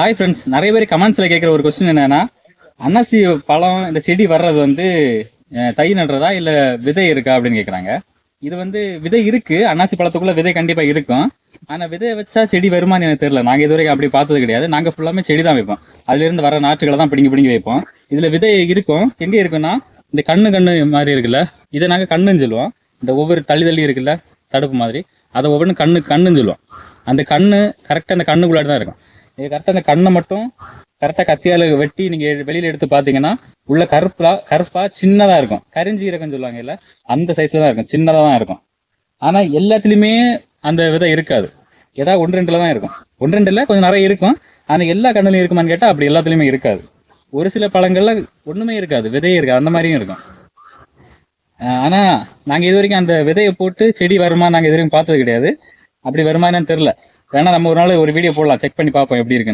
Hi friends நிறைய பேர் கமெண்ட்ஸில் கேட்குற ஒரு கொஸ்டின் என்னன்னா அன்னாசி பழம் இந்த செடி வர்றது வந்து தை நடுறதா இல்லை விதை இருக்கா அப்படின்னு கேட்குறாங்க. இது வந்து விதை இருக்கு. அன்னாசி பழத்துக்குள்ளே விதை கண்டிப்பாக இருக்கும். ஆனால் விதையை வச்சா செடி வருமான்னு எனக்கு தெரியல. நாங்கள் இது வரைக்கும் அப்படி பார்த்தது கிடையாது. நாங்கள் ஃபுல்லாமே செடி தான் வைப்போம். அதுலேருந்து வர நாற்றுகளை தான் பிடிங்கி பிடிங்கி வைப்போம். இதில் விதை இருக்கும். எங்கே இருக்குன்னா இந்த கண்ணு கண்ணு மாதிரி இருக்குல்ல இதை நாங்கள் கண்ணுன்னு சொல்லுவோம். இந்த ஒவ்வொரு தள்ளி தள்ளி இருக்குல்ல தடுப்பு மாதிரி. அதை ஒவ்வொன்றும் கண்ணு கண்ணுன்னு சொல்லுவோம். அந்த கண்ணு கரெக்டாக அந்த கண்ணுக்குள்ளாடி தான் இருக்கும். இது கரெக்டாக அந்த கண்ணை மட்டும் கரெக்டாக கத்தியால் வெட்டி நீங்கள் வெளியில் எடுத்து பார்த்தீங்கன்னா உள்ள கருப்பா கருப்பா சின்னதாக இருக்கும். கரிஞ்சீரகம் சொல்லுவாங்க இல்லை அந்த சைஸில் தான் இருக்கும். சின்னதாக தான் இருக்கும். ஆனால் எல்லாத்துலேயுமே அந்த விதை இருக்காது. ஏதாவது ஒன்று ரெண்டில் தான் இருக்கும். ஒன்று ரெண்டில் கொஞ்சம் நிறைய இருக்கும். ஆனால் எல்லா கண்ணுலையும் இருக்குமான்னு கேட்டால் அப்படி எல்லாத்துலேயுமே இருக்காது. ஒரு சில பழங்கள்ல ஒன்றுமே இருக்காது. விதையே இருக்காது. அந்த மாதிரியும் இருக்கும். ஆஹ் ஆனா நாங்கள் இது வரைக்கும் அந்த விதையை போட்டு செடி வருமா நாங்கள் இது வரைக்கும் பார்த்தது கிடையாது. அப்படி வருமா என்னன்னு தெரில வேணா நம்ம ஒரு நாள் ஒரு வீடியோ போடலாம். செக் பண்ணி பார்ப்போம் எப்படி இருக்குன்னு.